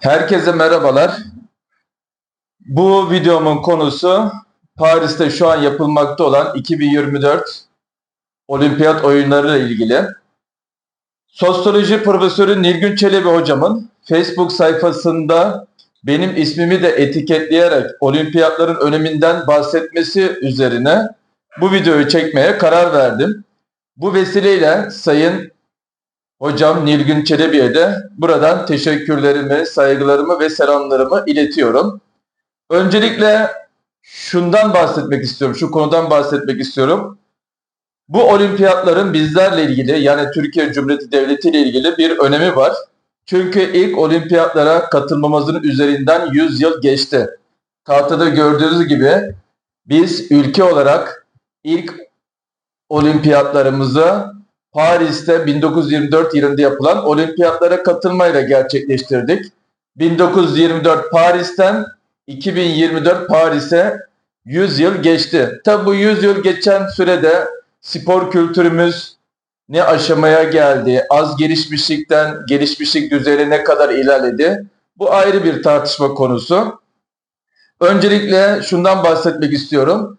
Herkese merhabalar. Bu videomun konusu Paris'te şu an yapılmakta olan 2024 Olimpiyat oyunları ile ilgili. Sosyoloji profesörü Nilgün Çelebi hocamın Facebook sayfasında benim ismimi de etiketleyerek olimpiyatların öneminden bahsetmesi üzerine bu videoyu çekmeye karar verdim. Bu vesileyle Sayın Hocam Nilgün Çelebi'ye de buradan teşekkürlerimi, saygılarımı ve selamlarımı iletiyorum. Öncelikle şundan bahsetmek istiyorum, şu konudan bahsetmek istiyorum. Bu olimpiyatların bizlerle ilgili yani Türkiye Cumhuriyeti Devleti ile ilgili bir önemi var. Çünkü ilk olimpiyatlara katılmamızın üzerinden 100 yıl geçti. Tahtada gördüğünüz gibi biz ülke olarak ilk olimpiyatlarımızı Paris'te 1924 yılında yapılan olimpiyatlara katılmayla gerçekleştirdik. 1924 Paris'ten 2024 Paris'e 100 yıl geçti. Tabi bu 100 yıl geçen sürede spor kültürümüz ne aşamaya geldi, az gelişmişlikten gelişmişlik düzeyine ne kadar ilerledi? Bu ayrı bir tartışma konusu. Öncelikle şundan bahsetmek istiyorum.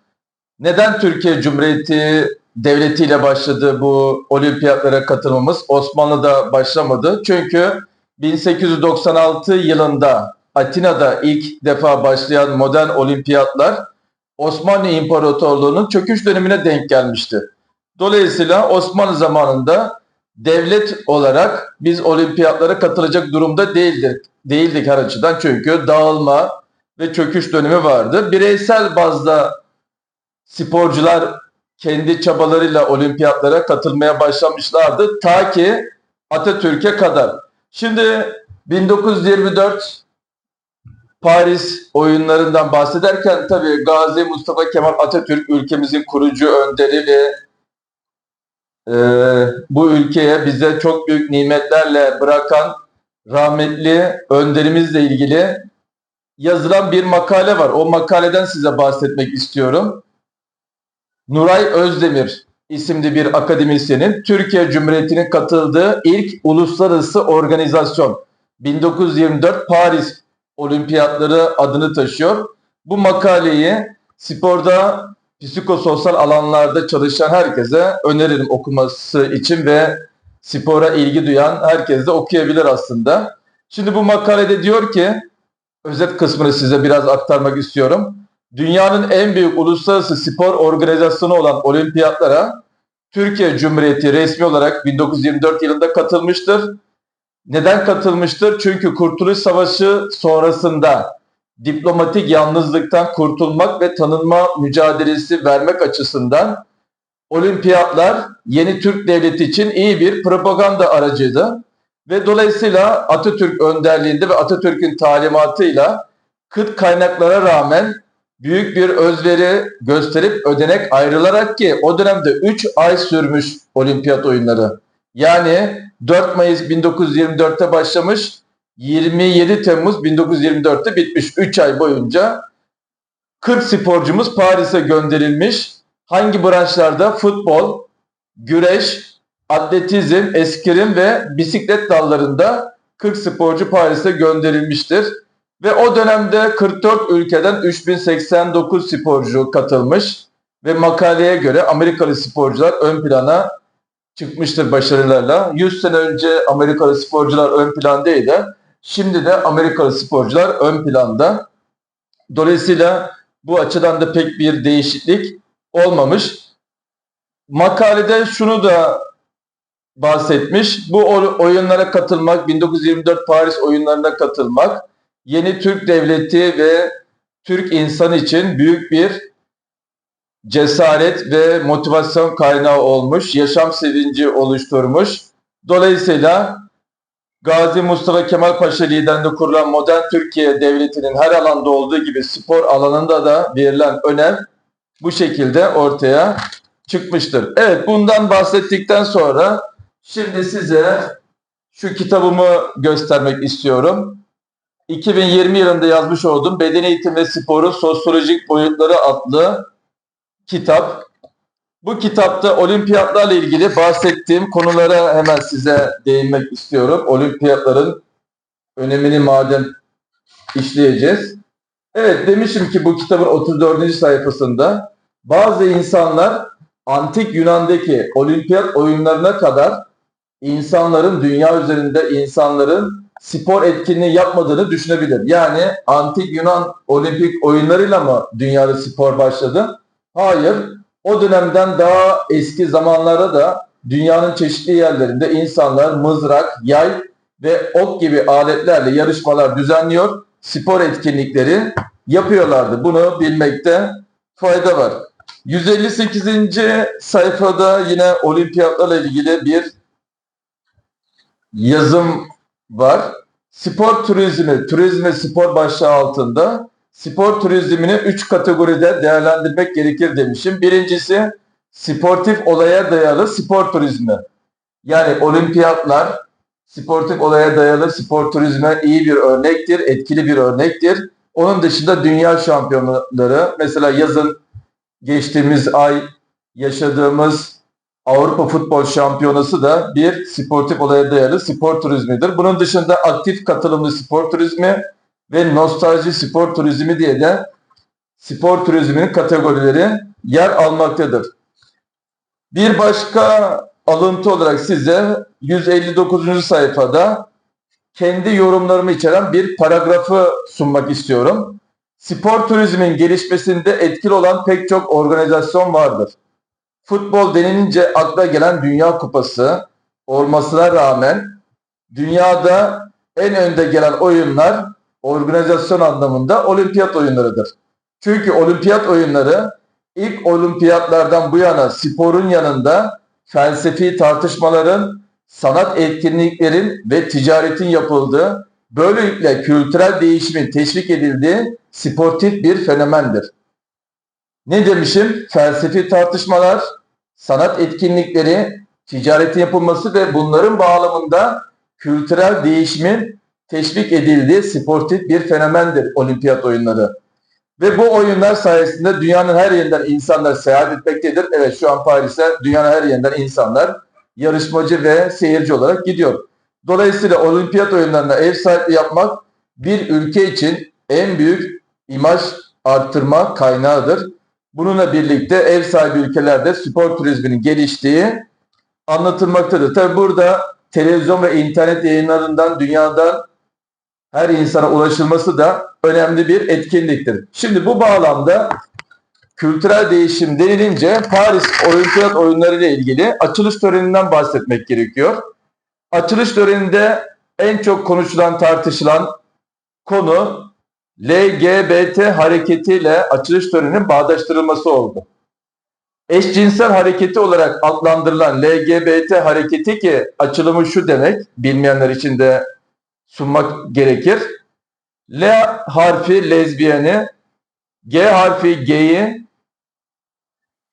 Neden Türkiye Cumhuriyeti devletiyle başladı bu olimpiyatlara katılmamız. Osmanlı'da başlamadı. Çünkü 1896 yılında Atina'da ilk defa başlayan modern olimpiyatlar Osmanlı İmparatorluğu'nun çöküş dönemine denk gelmişti. Dolayısıyla Osmanlı zamanında devlet olarak biz olimpiyatlara katılacak durumda değildik. Değildik her açıdan çünkü dağılma ve çöküş dönemi vardı. Bireysel bazda sporcular kendi çabalarıyla olimpiyatlara katılmaya başlamışlardı ta ki Atatürk'e kadar. Şimdi 1924 Paris oyunlarından bahsederken tabii Gazi Mustafa Kemal Atatürk ülkemizin kurucu önderi ve e, bu ülkeye bize çok büyük nimetlerle bırakan rahmetli önderimizle ilgili yazılan bir makale var. O makaleden size bahsetmek istiyorum. Nuray Özdemir isimli bir akademisyenin Türkiye Cumhuriyeti'nin katıldığı ilk uluslararası organizasyon 1924 Paris Olimpiyatları adını taşıyor. Bu makaleyi sporda psikososyal alanlarda çalışan herkese öneririm okuması için ve spora ilgi duyan herkes de okuyabilir aslında. Şimdi bu makalede diyor ki özet kısmını size biraz aktarmak istiyorum dünyanın en büyük uluslararası spor organizasyonu olan olimpiyatlara Türkiye Cumhuriyeti resmi olarak 1924 yılında katılmıştır. Neden katılmıştır? Çünkü Kurtuluş Savaşı sonrasında diplomatik yalnızlıktan kurtulmak ve tanınma mücadelesi vermek açısından olimpiyatlar yeni Türk devleti için iyi bir propaganda aracıydı. Ve dolayısıyla Atatürk önderliğinde ve Atatürk'ün talimatıyla kıt kaynaklara rağmen büyük bir özveri gösterip ödenek ayrılarak ki o dönemde 3 ay sürmüş olimpiyat oyunları. Yani 4 Mayıs 1924'te başlamış, 27 Temmuz 1924'te bitmiş 3 ay boyunca 40 sporcumuz Paris'e gönderilmiş. Hangi branşlarda? Futbol, güreş, atletizm, eskrim ve bisiklet dallarında 40 sporcu Paris'e gönderilmiştir. Ve o dönemde 44 ülkeden 3089 sporcu katılmış ve makaleye göre Amerikalı sporcular ön plana çıkmıştır başarılarla. 100 sene önce Amerikalı sporcular ön plandaydı. Şimdi de Amerikalı sporcular ön planda. Dolayısıyla bu açıdan da pek bir değişiklik olmamış. Makalede şunu da bahsetmiş. Bu oyunlara katılmak, 1924 Paris oyunlarına katılmak yeni Türk devleti ve Türk insan için büyük bir cesaret ve motivasyon kaynağı olmuş, yaşam sevinci oluşturmuş. Dolayısıyla Gazi Mustafa Kemal Paşa liderliğinde kurulan modern Türkiye devletinin her alanda olduğu gibi spor alanında da verilen önem bu şekilde ortaya çıkmıştır. Evet bundan bahsettikten sonra şimdi size şu kitabımı göstermek istiyorum. 2020 yılında yazmış olduğum Beden Eğitimi ve Sporun Sosyolojik Boyutları adlı kitap. Bu kitapta olimpiyatlarla ilgili bahsettiğim konulara hemen size değinmek istiyorum. Olimpiyatların önemini madem işleyeceğiz. Evet demişim ki bu kitabın 34. sayfasında bazı insanlar antik Yunan'daki olimpiyat oyunlarına kadar insanların dünya üzerinde insanların spor etkinliği yapmadığını düşünebilir. Yani antik Yunan olimpik oyunlarıyla mı dünyada spor başladı? Hayır. O dönemden daha eski zamanlarda da dünyanın çeşitli yerlerinde insanlar mızrak, yay ve ok gibi aletlerle yarışmalar düzenliyor, spor etkinlikleri yapıyorlardı. Bunu bilmekte fayda var. 158. sayfada yine olimpiyatlarla ilgili bir yazım var. Spor turizmi, turizm ve spor başlığı altında spor turizmini 3 kategoride değerlendirmek gerekir demişim. Birincisi sportif olaya dayalı spor turizmi. Yani olimpiyatlar sportif olaya dayalı spor turizme iyi bir örnektir, etkili bir örnektir. Onun dışında dünya şampiyonları mesela yazın geçtiğimiz ay yaşadığımız Avrupa Futbol Şampiyonası da bir sportif olaya dayalı spor turizmidir. Bunun dışında aktif katılımlı spor turizmi ve nostalji spor turizmi diye de spor turizminin kategorileri yer almaktadır. Bir başka alıntı olarak size 159. sayfada kendi yorumlarımı içeren bir paragrafı sunmak istiyorum. Spor turizmin gelişmesinde etkili olan pek çok organizasyon vardır. Futbol denilince akla gelen Dünya Kupası olmasına rağmen dünyada en önde gelen oyunlar organizasyon anlamında olimpiyat oyunlarıdır. Çünkü olimpiyat oyunları ilk olimpiyatlardan bu yana sporun yanında felsefi tartışmaların, sanat etkinliklerin ve ticaretin yapıldığı, böylelikle kültürel değişimin teşvik edildiği sportif bir fenomendir. Ne demişim? Felsefi tartışmalar, sanat etkinlikleri, ticaretin yapılması ve bunların bağlamında kültürel değişimin teşvik edildiği sportif bir fenomendir olimpiyat oyunları. Ve bu oyunlar sayesinde dünyanın her yerinden insanlar seyahat etmektedir. Evet şu an Paris'e dünyanın her yerinden insanlar yarışmacı ve seyirci olarak gidiyor. Dolayısıyla olimpiyat oyunlarına ev sahipliği yapmak bir ülke için en büyük imaj arttırma kaynağıdır. Bununla birlikte ev sahibi ülkelerde spor turizminin geliştiği anlatılmaktadır. Tabi burada televizyon ve internet yayınlarından dünyadan her insana ulaşılması da önemli bir etkinliktir. Şimdi bu bağlamda kültürel değişim denilince Paris Olimpiyat Oyunları ile ilgili açılış töreninden bahsetmek gerekiyor. Açılış töreninde en çok konuşulan, tartışılan konu LGBT hareketiyle açılış töreninin bağdaştırılması oldu. Eşcinsel hareketi olarak adlandırılan LGBT hareketi ki açılımı şu demek, bilmeyenler için de sunmak gerekir. L harfi lezbiyeni, G harfi geyi,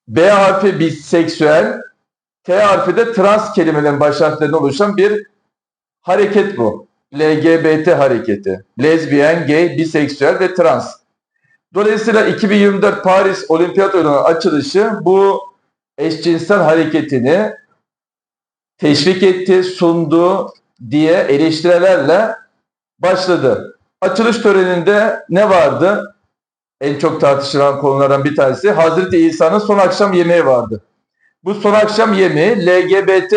B harfi biseksüel, T harfi de trans kelimelerin baş harflerinden oluşan bir hareket bu. LGBT hareketi. Lezbiyen, gay, biseksüel ve trans. Dolayısıyla 2024 Paris Olimpiyat Oyunları açılışı bu eşcinsel hareketini teşvik etti, sundu diye eleştirilerle başladı. Açılış töreninde ne vardı? En çok tartışılan konulardan bir tanesi Hazreti İsa'nın son akşam yemeği vardı. Bu son akşam yemeği LGBT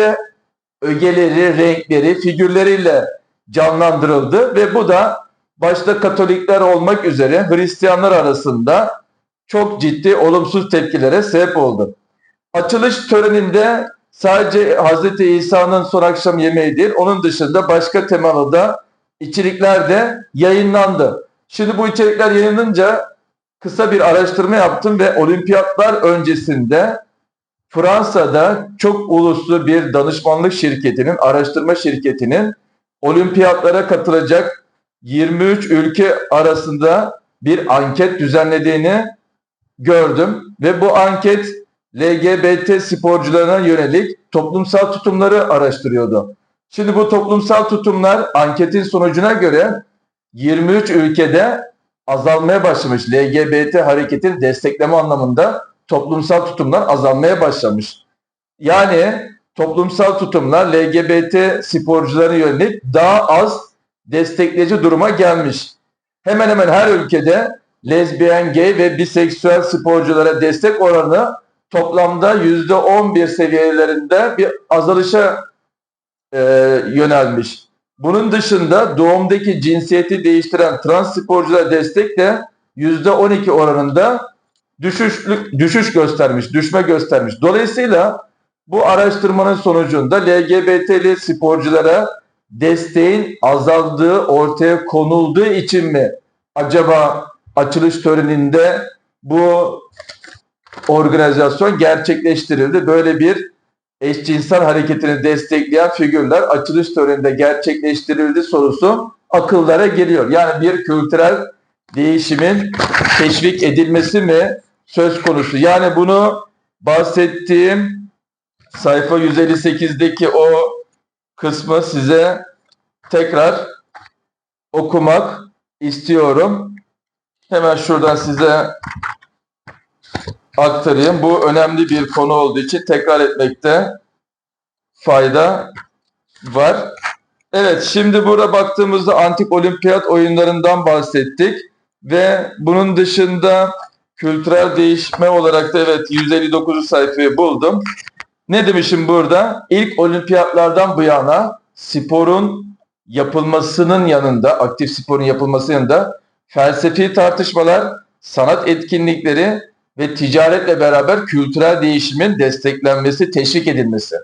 ögeleri, renkleri, figürleriyle canlandırıldı ve bu da başta Katolikler olmak üzere Hristiyanlar arasında çok ciddi olumsuz tepkilere sebep oldu. Açılış töreninde sadece Hz. İsa'nın son akşam yemeği değil, onun dışında başka temalı da içerikler de yayınlandı. Şimdi bu içerikler yayınlanınca kısa bir araştırma yaptım ve olimpiyatlar öncesinde Fransa'da çok uluslu bir danışmanlık şirketinin, araştırma şirketinin olimpiyatlara katılacak 23 ülke arasında bir anket düzenlediğini gördüm ve bu anket LGBT sporcularına yönelik toplumsal tutumları araştırıyordu. Şimdi bu toplumsal tutumlar anketin sonucuna göre 23 ülkede azalmaya başlamış. LGBT hareketini destekleme anlamında toplumsal tutumlar azalmaya başlamış. Yani toplumsal tutumlar LGBT sporcularına yönelik daha az destekleyici duruma gelmiş. Hemen hemen her ülkede lezbiyen, gay ve biseksüel sporculara destek oranı toplamda %11 seviyelerinde bir azalışa e, yönelmiş. Bunun dışında doğumdaki cinsiyeti değiştiren trans sporculara destek de %12 oranında düşüşlük, düşüş göstermiş, düşme göstermiş. Dolayısıyla bu araştırmanın sonucunda LGBT'li sporculara desteğin azaldığı ortaya konulduğu için mi acaba açılış töreninde bu organizasyon gerçekleştirildi? Böyle bir eşcinsel hareketini destekleyen figürler açılış töreninde gerçekleştirildi sorusu akıllara geliyor. Yani bir kültürel değişimin teşvik edilmesi mi söz konusu? Yani bunu bahsettiğim sayfa 158'deki o kısmı size tekrar okumak istiyorum. Hemen şuradan size aktarayım. Bu önemli bir konu olduğu için tekrar etmekte fayda var. Evet, şimdi burada baktığımızda antik olimpiyat oyunlarından bahsettik ve bunun dışında kültürel değişme olarak da evet 159. sayfayı buldum. Ne demişim burada? İlk olimpiyatlardan bu yana sporun yapılmasının yanında, aktif sporun yapılmasının yanında felsefi tartışmalar, sanat etkinlikleri ve ticaretle beraber kültürel değişimin desteklenmesi, teşvik edilmesi.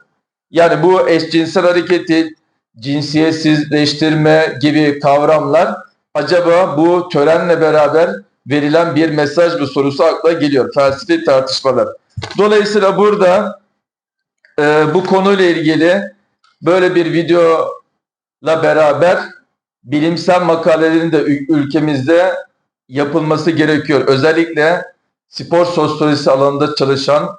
Yani bu eşcinsel hareketi, cinsiyetsizleştirme gibi kavramlar acaba bu törenle beraber verilen bir mesaj mı sorusu akla geliyor. Felsefi tartışmalar. Dolayısıyla burada e, bu konuyla ilgili böyle bir videoyla beraber bilimsel makalelerin de ül- ülkemizde yapılması gerekiyor. Özellikle spor sosyolojisi alanında çalışan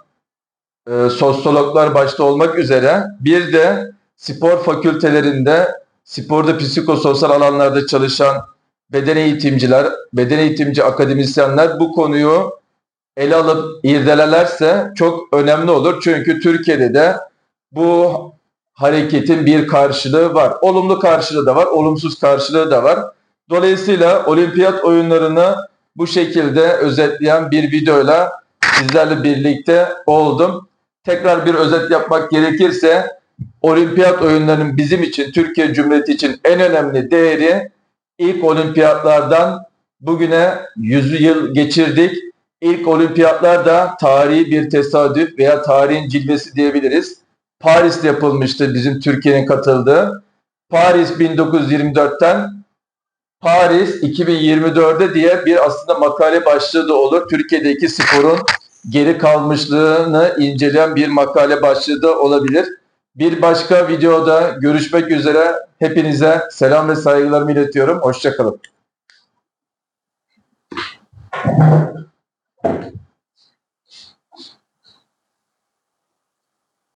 e, sosyologlar başta olmak üzere bir de spor fakültelerinde sporda psikososyal alanlarda çalışan beden eğitimciler, beden eğitimci akademisyenler bu konuyu ele alıp irdelelerse çok önemli olur. Çünkü Türkiye'de de bu hareketin bir karşılığı var. Olumlu karşılığı da var, olumsuz karşılığı da var. Dolayısıyla olimpiyat oyunlarını bu şekilde özetleyen bir videoyla sizlerle birlikte oldum. Tekrar bir özet yapmak gerekirse olimpiyat oyunlarının bizim için, Türkiye Cumhuriyeti için en önemli değeri ilk olimpiyatlardan bugüne 100 yıl geçirdik. İlk olimpiyatlar da tarihi bir tesadüf veya tarihin cilvesi diyebiliriz. Paris'te yapılmıştı bizim Türkiye'nin katıldığı. Paris 1924'ten Paris 2024'de diye bir aslında makale başlığı da olur. Türkiye'deki sporun geri kalmışlığını inceleyen bir makale başlığı da olabilir. Bir başka videoda görüşmek üzere. Hepinize selam ve saygılarımı iletiyorum. Hoşçakalın.